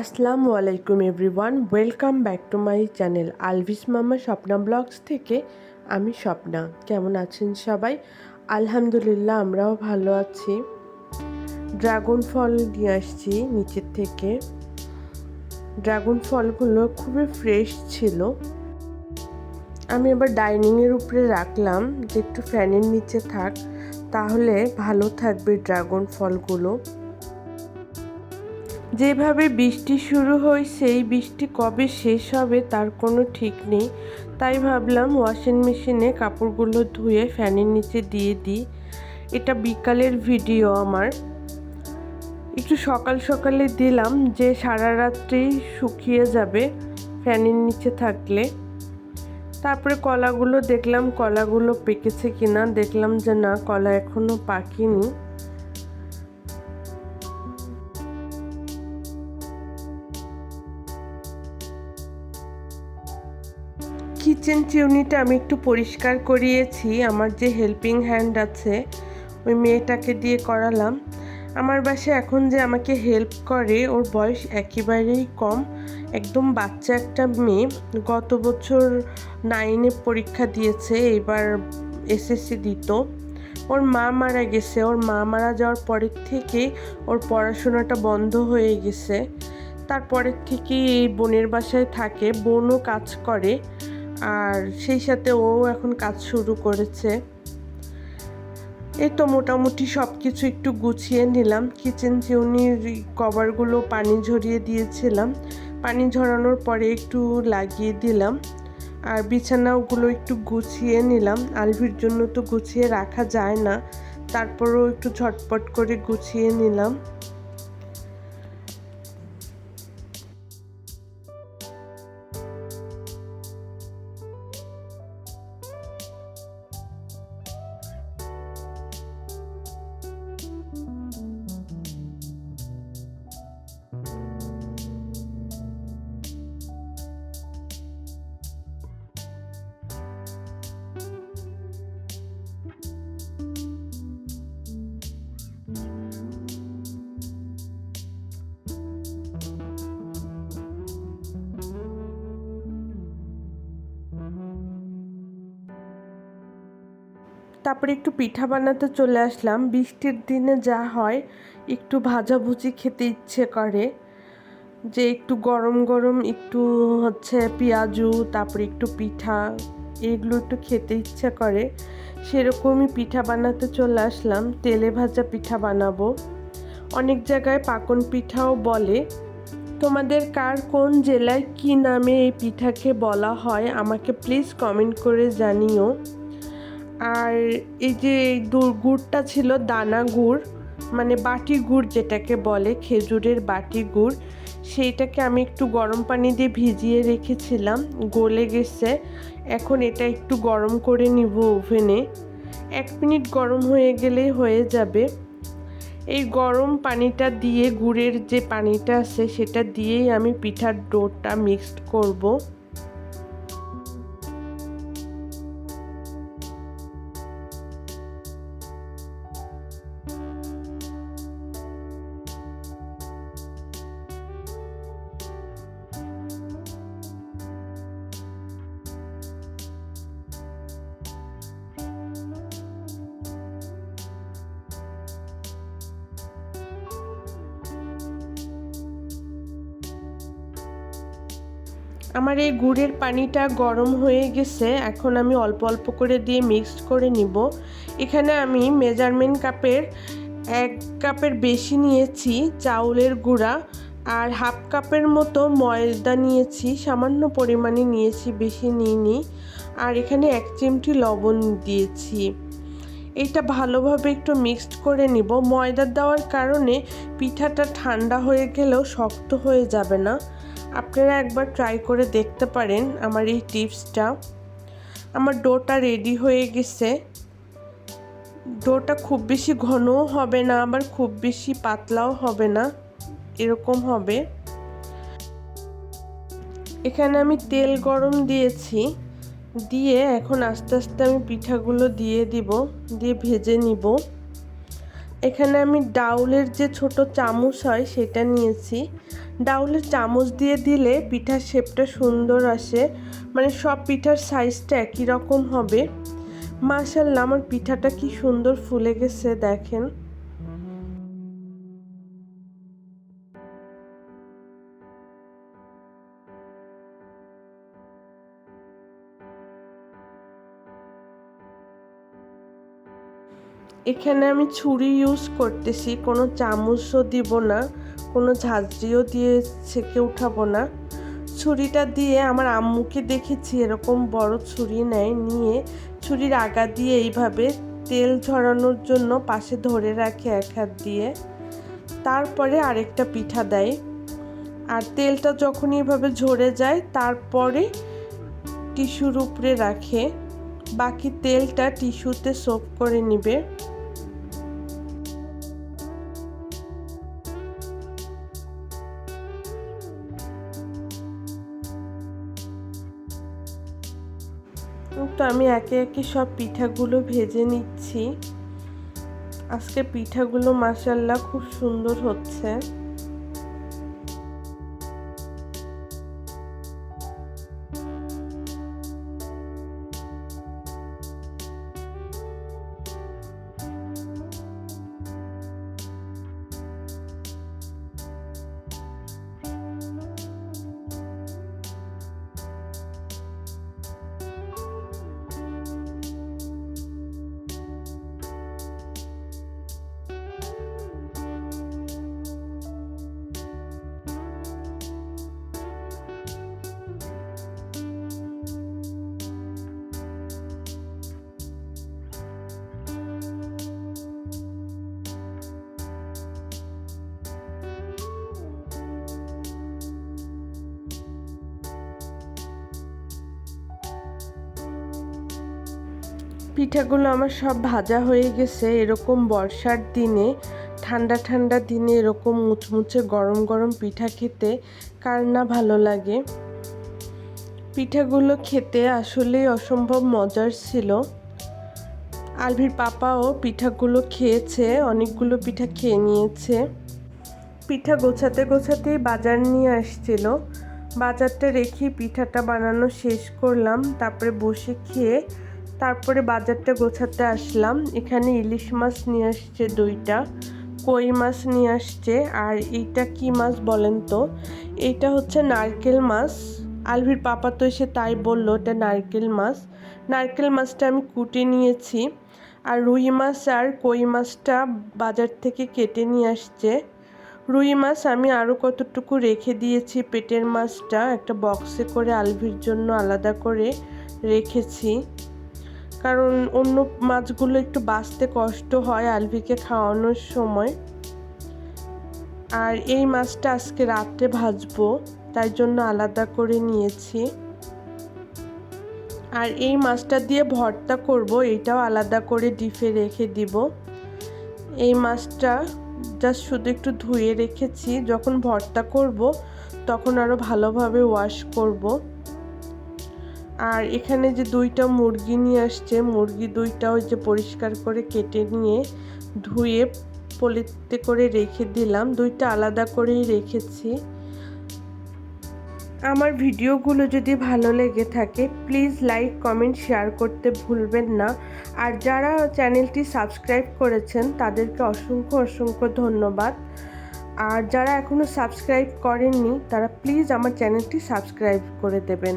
আসসালামু আলাইকুম everyone, welcome back to my channel আলভিস মামা স্বপ্না ব্লগস থেকে আমি স্বপ্না। কেমন আছেন সবাই? আলহামদুলিল্লাহ, আমরাও ভালো আছি। ড্রাগন ফল নিয়ে আসছি নিচের থেকে। ড্রাগন ফলগুলো খুবই ফ্রেশ ছিল। আমি আবার ডাইনিংয়ের উপরে রাখলাম যে একটু ফ্যানের নিচে থাক, তাহলে ভালো থাকবে ড্রাগন ফলগুলো। যেভাবে বৃষ্টি শুরু হয়, সেই বৃষ্টি কবে শেষ হবে তার কোনো ঠিক নেই। তাই ভাবলাম ওয়াশিং মেশিনে কাপড়গুলো ধুয়ে ফ্যানের নিচে দিয়ে দিই। এটা বিকালের ভিডিও আমার। একটু সকাল সকালে দিলাম যে সারা রাত্রি শুকিয়ে যাবে ফ্যানের নিচে থাকলে। তারপরে কলাগুলো দেখলাম কলাগুলো পেকেছে কিনা, দেখলাম যে না, কলা এখনও পাকেনি। কিচেন চিউনিটা আমি একটু পরিষ্কার করিয়েছি। আমার যে হেল্পিং হ্যান্ড আছে, ওই মেয়েটাকে দিয়ে করালাম। আমার বাসায় এখন যে আমাকে হেল্প করে, ওর বয়স একেবারেই কম। একদম বাচ্চা একটা মেয়ে। গত বছর নাইনে পরীক্ষা দিয়েছে এবার এসএসসি দিত। ওর মা মারা গেছে। ওর মা মারা যাওয়ার পরের থেকে ওর পড়াশোনাটা বন্ধ হয়ে গেছে। তারপরের থেকে এই বোনের বাসায় থাকে। বোনও কাজ করে। আর সেই সাথে ও এখন কাজ শুরু করেছে। এই তো মোটামুটি সব কিছু একটু গুছিয়ে নিলাম। কিচেন চিউনির কভারগুলো পানি ঝরিয়ে দিয়েছিলাম। পানি ঝরানোর পরে একটু লাগিয়ে দিলাম। আর বিছানাগুলো একটু গুছিয়ে নিলাম। আলভির জন্য তো গুছিয়ে রাখা যায় না। তারপরও একটু ঝটপট করে গুছিয়ে নিলাম। তারপরে একটু পিঠা বানাতে চলে আসলাম। বৃষ্টির দিনে যা হয়, একটু ভাজাভুজি খেতে ইচ্ছে করে। যে একটু গরম গরম একটু হচ্ছে পেঁয়াজু, তারপরে একটু পিঠা, এগুলো একটু খেতে ইচ্ছে করে। সেরকমই পিঠা বানাতে চলে আসলাম। তেলে ভাজা পিঠা বানাবো। অনেক জায়গায় পাকন পিঠাও বলে। তোমাদের কার কোন জেলায় কি নামে এই পিঠাকে বলা হয়, আমাকে প্লিজ কমেন্ট করে জানিও। আর এই যে গুড়টা ছিল দানা গুড় মানে বাটি গুড় যেটাকে বলে, খেজুরের বাটি গুড়, সেইটাকে আমি একটু গরম পানি দিয়ে ভিজিয়ে রেখেছিলাম, গলে গেছে। এখন এটা একটু গরম করে নিব ওভেনে। এক মিনিট গরম হয়ে গেলেই হয়ে যাবে। এই গরম পানিটা দিয়ে, গুড়ের যে পানিটা আছে, সেটা দিয়েই আমি পিঠার ডোটা মিক্সড করব। আমার এই গুড়ের পানিটা গরম হয়ে গেছে, এখন আমি অল্প অল্প করে দিয়ে মিক্সড করে নিব। এখানে আমি মেজারমেন্ট কাপের এক কাপের বেশি নিয়েছি চাউলের গুঁড়া আর হাফ কাপের মতো ময়দা নিয়েছি, সামান্য পরিমাণে নিয়েছি, বেশি নিইনি। আর এখানে এক চিমটি লবণ দিয়েছি। এটা ভালোভাবে একটু মিক্সড করে নিব। ময়দা দেওয়ার কারণে পিঠাটা ঠান্ডা হয়ে গেলেও শক্ত হয়ে যাবে না। আপনারা একবার ট্রাই করে দেখতে পারেন আমার এই টিপসটা আমার ডোটা রেডি হয়ে গেছে। ডোটা খুব বেশি ঘনও হবে না, আবার খুব বেশি পাতলাও হবে না, এরকম হবে। এখানে আমি তেল গরম দিয়েছি, দিয়ে এখন আস্তে আস্তে আমি পিঠাগুলো দিয়ে দিব, দিয়ে ভেজে নিব। এখানে আমি ডাউলের যে ছোট চামচ হয় সেটা নিয়েছি। ডাউলের চামচ দিয়ে দিলে পিঠার শেপটা সুন্দর আসে। মানে সব পিঠার সাইজটা একই রকম হবে। মাশাল্লাহ আমার পিঠাটা কি সুন্দর ফুলে গেছে, দেখেন। এখানে আমি ছুরি ইউজ করতেছি, কোনো চামচও দিব না, কোনো ঝাঁঝরিও দিয়ে ছেঁকে উঠাবো না। ছুরিটা দিয়ে আমার আম্মুকে দেখেছি, এরকম বড় ছুরি নেয়, নিয়ে ছুরির আগা দিয়ে এইভাবে তেল ঝরানোর জন্য পাশে ধরে রাখে এক হাত দিয়ে। তারপরে আরেকটা পিঠা দেয়। আর তেলটা যখন এইভাবে ঝরে যায়, তারপরে টিস্যুর উপরে রাখে। বাকি তেলটা টিস্যুতে সোপ করে নিবে। তো আমি একে একে সব পিঠাগুলো ভেজে নিচ্ছি। আজকে পিঠাগুলো মাসাল্লাহ খুব সুন্দর হচ্ছে। পিঠাগুলো আমার সব ভাজা হয়ে গেছে, এরকম বর্ষার দিনে, ঠান্ডা ঠান্ডা দিনে এরকম মুচমুচে গরম গরম পিঠা খেতে কার না ভালো লাগে। পিঠাগুলো খেতে আসলেই অসম্ভব মজার ছিল। আলভির পাপাও পিঠাগুলো খেয়েছে, অনেকগুলো পিঠা খেয়ে নিয়েছে। পিঠা গোছাতে গোছাতেই বাজার নিয়ে আসছিল। বাজারটা রেখে পিঠাটা বানানো শেষ করলাম, তারপরে বসে খেয়ে তারপরে বাজারটা গোছাতে আসলাম। এখানে ইলিশ মাছ নিয়ে আসছে দুইটা, কই মাছ নিয়ে আসছে, আর এইটা কি মাছ বলেন তো? এইটা হচ্ছে নারকেল মাছ। আলভির পাপা তো এসে তাই বলল, এটা নারকেল মাছ। নারকেল মাছটা আমি কুটে নিয়েছি, আর রুই মাছ আর কই মাছটা বাজার থেকে কেটে নিয়ে আসছে। রুই মাছ আমি আরও কতটুকু রেখে দিয়েছি পেটের মাছটা, একটা বক্সে করে আলভির জন্য আলাদা করে রেখেছি। কারণ অন্য মাছগুলো একটু বাঁচতে কষ্ট হয় আলভিকে খাওয়ানোর সময়। আর এই মাছটা আজকে রাত্রে ভাজবো, তাই জন্য আলাদা করে নিয়েছি। আর এই মাছটা দিয়ে ভর্তা করব, এটাও আলাদা করে ডিপে রেখে দিব। এই মাছটা জাস্ট শুধু একটু ধুয়ে রেখেছি, যখন ভর্তা করব, তখন আরও ভালোভাবে ওয়াশ করব। আর এখানে যে দুইটা মুরগি নিয়ে আসছে, মুরগি দুইটা ওই যে পরিষ্কার করে কেটে নিয়ে ধুয়ে পলিতে করে রেখে দিলাম। দুইটা আলাদা করেই রেখেছি। আমার ভিডিওগুলো যদি ভালো লেগে থাকে, প্লিজ লাইক, কমেন্ট, শেয়ার করতে ভুলবেন না। আর যারা চ্যানেলটি সাবস্ক্রাইব করেছেন, তাদেরকে অসংখ্য অসংখ্য ধন্যবাদ। আর যারা এখনও সাবস্ক্রাইব করেননি, তারা প্লিজ আমার চ্যানেলটি সাবস্ক্রাইব করে দেবেন।